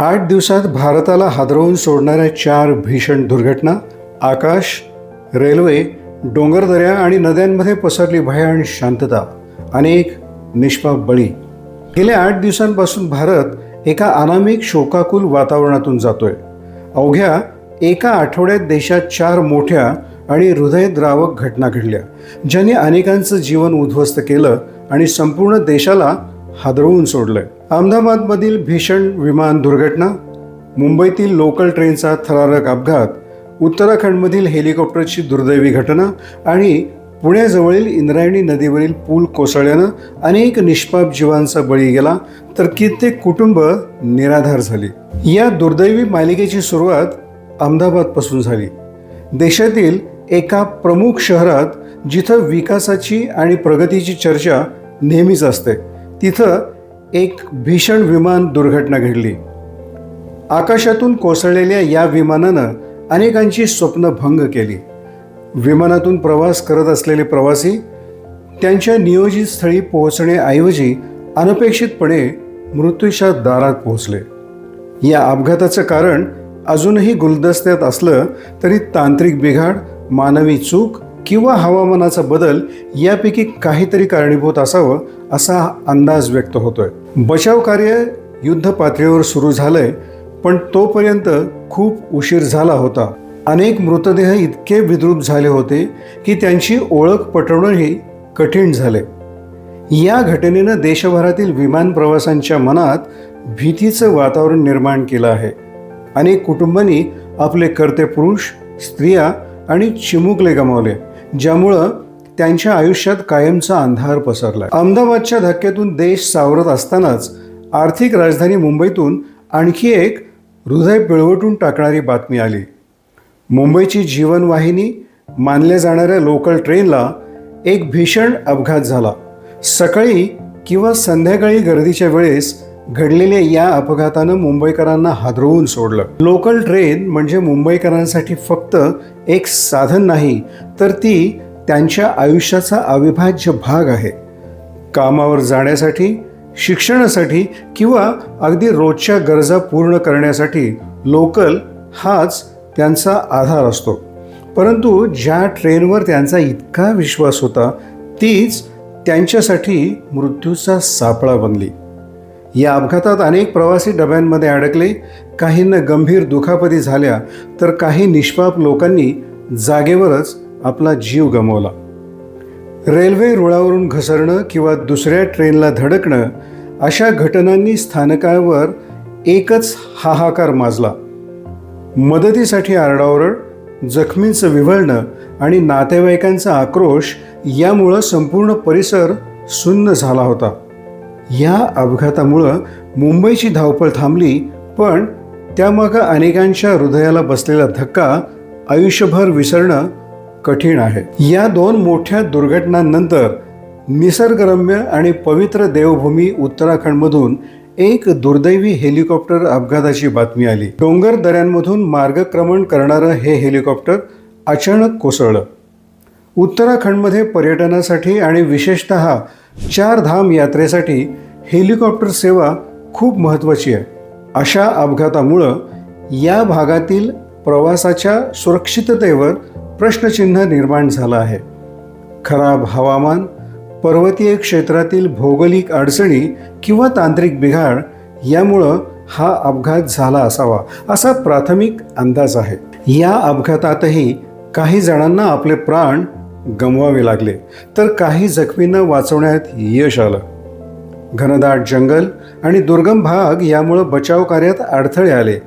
आठ दिवसात भारताला हादरवून सोडणाऱ्या चार भीषण दुर्घटना आकाश रेल्वे डोंगरदऱ्या आणि नद्यांमध्ये पसरली भयान शांतता अनेक निष्पाप बळी. गेल्या आठ दिवसांपासून भारत एका अनामिक शोकाकुल वातावरणातून जातोय. अवघ्या एका आठवड्यात देशात चार मोठ्या आणि हृदयद्रावक घटना घडल्या ज्यांनी अनेकांचं जीवन उद्ध्वस्त केलं आणि संपूर्ण देशाला हादरवून सोडलंय. अहमदाबादमधील भीषण विमान दुर्घटना मुंबईतील लोकल ट्रेनचा थरारक अपघात उत्तराखंडमधील हेलिकॉप्टरची दुर्दैवी घटना आणि पुण्याजवळील इंद्रायणी नदीवरील पूल कोसळल्यानं अनेक निष्पाप जीवांचा बळी गेला तर कित्येक कुटुंब निराधार झाली. या दुर्दैवी मालिकेची सुरुवात अहमदाबादपासून झाली. देशातील एका प्रमुख शहरात जिथं विकासाची आणि प्रगतीची चर्चा नेहमीच असते तिथं एक भीषण विमान दुर्घटना घडली. आकाशातून कोसळलेल्या या विमानानं अनेकांची स्वप्न भंग केली. विमानातून प्रवास करत असलेले प्रवासी त्यांच्या नियोजित स्थळी पोहोचण्याऐवजी अनपेक्षितपणे मृत्यूच्या दारात पोहोचले. या अपघाताचं कारण अजूनही गुलदस्त्यात असलं तरी तांत्रिक बिघाड मानवी चूक किंवा हवामानाचा बदल यापैकी काहीतरी कारणीभूत असावं असा अंदाज व्यक्त होतोय. बचाव कार्य युद्ध पातळीवर सुरू झालंय पण तोपर्यंत खूप उशीर झाला होता. अनेक मृतदेह इतके विद्रूप झाले होते की त्यांची ओळख पटवणंही कठीण झाले. या घटनेनं देशभरातील विमान प्रवासांच्या मनात भीतीचं वातावरण निर्माण केलं आहे. अनेक कुटुंबांनी आपले कर्ते पुरुष स्त्रिया आणि चिमुकले गमावले. ज्यामुळं त्यांच्या आयुष्यात कायमचा अंधार पसरला अहमदाबादच्या धक्क्यातून देश सावरत असतानाच आर्थिक राजधानी मुंबईतून आणखी एक हृदय पिळवटून टाकणारी बातमी आली. मुंबईची जीवनवाहिनी मानल्या जाणाऱ्या लोकल ट्रेनला एक भीषण अपघात झाला. सकाळी किंवा संध्याकाळी गर्दीच्या वेळेस घडलेल्या या अपघातानं मुंबईकरांना हादरवून सोडलं. लोकल ट्रेन म्हणजे मुंबईकरांसाठी फक्त एक साधन नाही तर ती त्यांच्या आयुष्याचा अविभाज्य भाग आहे. कामावर जाण्यासाठी शिक्षणासाठी किंवा अगदी रोजच्या गरजा पूर्ण करण्यासाठी लोकल हाच त्यांचा आधार असतो. परंतु ज्या ट्रेनवर त्यांचा इतका विश्वास होता तीच त्यांच्यासाठी मृत्यूचा सापळा बनली. या अपघातात अनेक प्रवासी डब्यांमध्ये अडकले काहींना गंभीर दुखापती झाल्या तर काही निष्पाप लोकांनी जागेवरच आपला जीव गमावला. रेल्वे रुळावरून घसरणं किंवा दुसऱ्या ट्रेनला धडकणं अशा घटनांनी स्थानकावर एकच हाहाकार माजला. मदतीसाठी आरडाओरड जखमींचं विवळणं आणि नातेवाईकांचा आक्रोश यामुळं संपूर्ण परिसर सुन्न झाला होता. या अपघातामुळं मुंबईची धावपळ थांबली पण त्यामागं अनेकांच्या हृदयाला बसलेला धक्का आयुष्यभर विसरणं कठीण आहे. या दोन मोठ्या दुर्घटनांनंतर निसर्गरम्य आणि पवित्र देवभूमी उत्तराखंडमधून एक दुर्दैवी हेलिकॉप्टर अपघाताची बातमी आली. डोंगर दऱ्यांमधून मार्गक्रमण करणारं हे हेलिकॉप्टर अचानक कोसळलं. उत्तराखंडमध्ये पर्यटनासाठी आणि विशेषत चार धाम यात्रेसाठी हेलिकॉप्टर सेवा खूप महत्त्वाची आहे. अशा अपघातामुळं या भागातील प्रवासाच्या सुरक्षिततेवर प्रश्नचिन्ह निर्माण झालं आहे. खराब हवामान पर्वतीय क्षेत्रातील भौगोलिक अडचणी किंवा तांत्रिक बिघाड यामुळं हा अपघात झाला असावा असा प्राथमिक अंदाज आहे. या अपघातातही काही जणांना आपले प्राण गमवावे लागले. तर काही जखमींना वाचवण्यात यश आलं. घनदाट जंगल आणि दुर्गम भाग यामुळं बचाव कार्यात अडथळे आले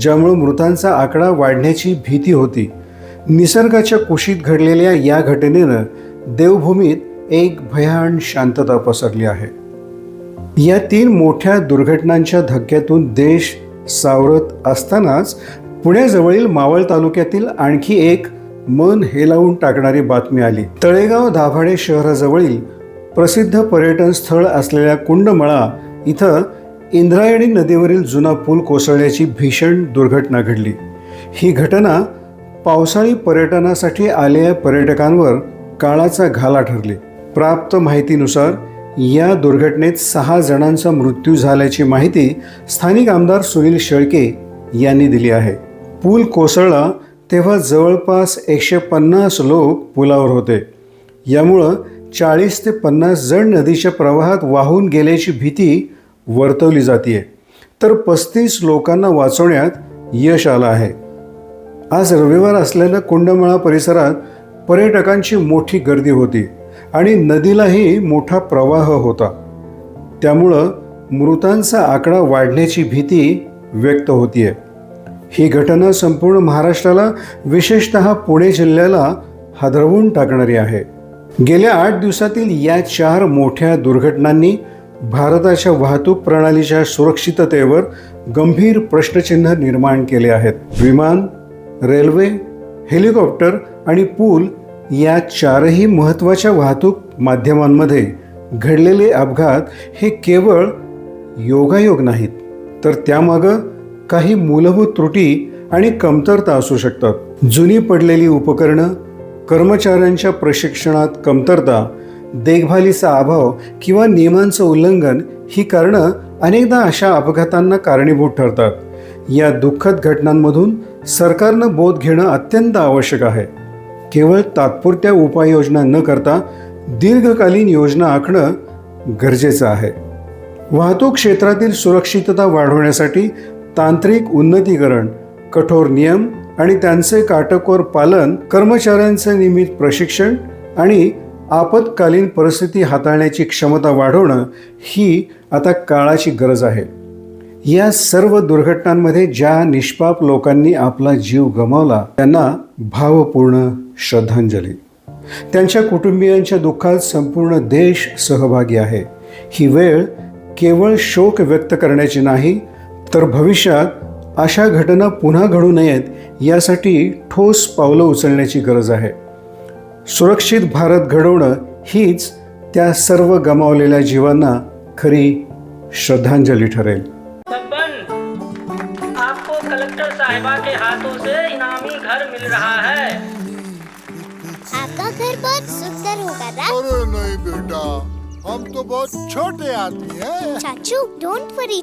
ज्यामुळं मृतांचा आकडा वाढण्याची भीती होती. निसर्गाच्या कुशीत घडलेल्या या घटनेनं देवभूमीत एक भयान शांतता पसरली आहे. या तीन मोठ्या दुर्घटनांच्या धक्क्यातून देश सावरत असतानाच पुण्याजवळील मावळ तालुक्यातील आणखी एक मन हेलावून टाकणारी बातमी आली. तळेगाव दाभाडे शहराजवळील प्रसिद्ध पर्यटन स्थळ असलेल्या कुंडमळा इथं इंद्रायणी नदीवरील जुना पूल कोसळण्याची भीषण दुर्घटना घडली. ही घटना पावसाळी पर्यटनासाठी आलेल्या पर्यटकांवर काळाचा घाला ठरली. प्राप्त माहितीनुसार या दुर्घटनेत सहा जणांचा मृत्यू झाल्याची माहिती स्थानिक आमदार सुनील शेळके यांनी दिली आहे. पूल कोसळला तेव्हा जवळपास एकशे पन्नास लोक पुलावर होते. यामुळं चाळीस ते पन्नास जण नदीच्या प्रवाहात वाहून गेल्याची भीती वर्तवली जाते तर पस्तीस लोकांना वाचवण्यात यश आलं आहे. आज रविवार असलेल्या कुंडमळा परिसरात पर्यटकांची मोठी गर्दी होती आणि नदीलाही मोठा प्रवाह होता. त्यामुळं मृतांचा आकडा वाढण्याची भीती व्यक्त होतीये. ही घटना संपूर्ण महाराष्ट्राला विशेषतः पुणे जिल्ह्याला हादरवून टाकणारी आहे. गेल्या आठ दिवसातील या चार मोठ्या दुर्घटनांनी भारताच्या वाहतूक प्रणालीच्या सुरक्षिततेवर गंभीर प्रश्नचिन्ह निर्माण केले आहेत. विमान रेल्वे हेलिकॉप्टर आणि पूल या चारही महत्त्वाच्या वाहतूक माध्यमांमध्ये घडलेले अपघात हे केवळ योगायोग नाहीत तर त्यामागं काही मूलभूत त्रुटी आणि कमतरता असू शकतात. जुनी पडलेली उपकरणं कर्मचाऱ्यांच्या प्रशिक्षणात कमतरता देखभालीचा अभाव किंवा नियमांचं उल्लंघन ही कारणं अनेकदा अशा अपघातांना कारणीभूत ठरतात. या दुःखद घटनांमधून सरकारनं बोध घेणं अत्यंत आवश्यक आहे. केवळ तात्पुरत्या उपाययोजना न करता दीर्घकालीन योजना आखणं गरजेचं आहे. वाहतूक क्षेत्रातील सुरक्षितता वाढवण्यासाठी तांत्रिक उन्नतीकरण कठोर नियम आणि त्यांचे काटकोर पालन कर्मचाऱ्यांचे नियमित प्रशिक्षण आणि आपत्कालीन परिस्थिती हाताळण्याची क्षमता वाढवणं ही आता काळाची गरज आहे. या सर्व दुर्घटनांमध्ये ज्या निष्पाप लोकांनी आपला जीव गमावला त्यांना भावपूर्ण श्रद्धांजली. त्यांच्या कुटुंबियांच्या दुःखात संपूर्ण देश सहभागी आहे. ही वेळ केवळ शोक व्यक्त करण्याची नाही तर भविष्यात अशा घटना पुन्हा घडू नयेत यासाठी ठोस पावलं उचलण्याची गरज आहे. सुरक्षित भारत घडवणं हीच त्या सर्व गमावलेल्या जीवांना खरी श्रद्धांजली ठरेल. बब्बन आपको कलेक्टर साहिबा के हाथों से इनामी घर मिल रहा है। आपका घर बहुत सुंदर होगा ना अरे नहीं बेटा हम तो बहुत छोटे आदमी हैं। चाचू डोंट वरी